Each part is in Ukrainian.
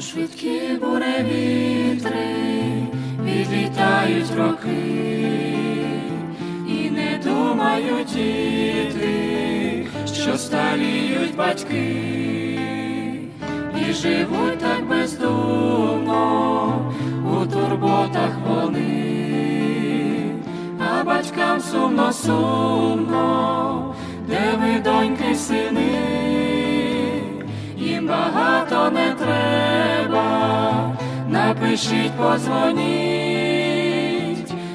швидкі буревітри, відлітають роки, і не думають діти, що старіють батьки, і живуть так бездумно у турботах вони, а батькам сумно, сумно, де ви, доньки, сини, напишіть, позвоніть,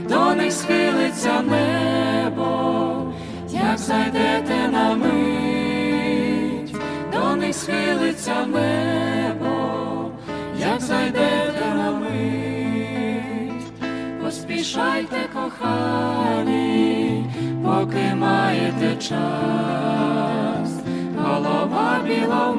до них схилиться небо, як зайдете на мить, до них схилиться небо, як зайдете на мить, поспішайте, кохані, поки маєте час, голова біла в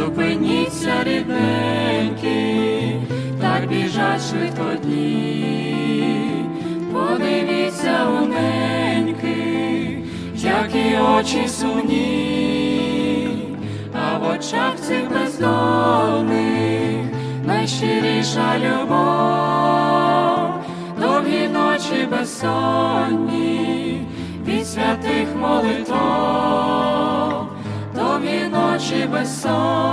зупиніться, рідненькі, так біжать швидко дні, подивіться у неньки, які очі сумні, а в очах цих бездонних найщиріша любов, довгі ночі безсонні від святих молитов, довгі ночі безсонні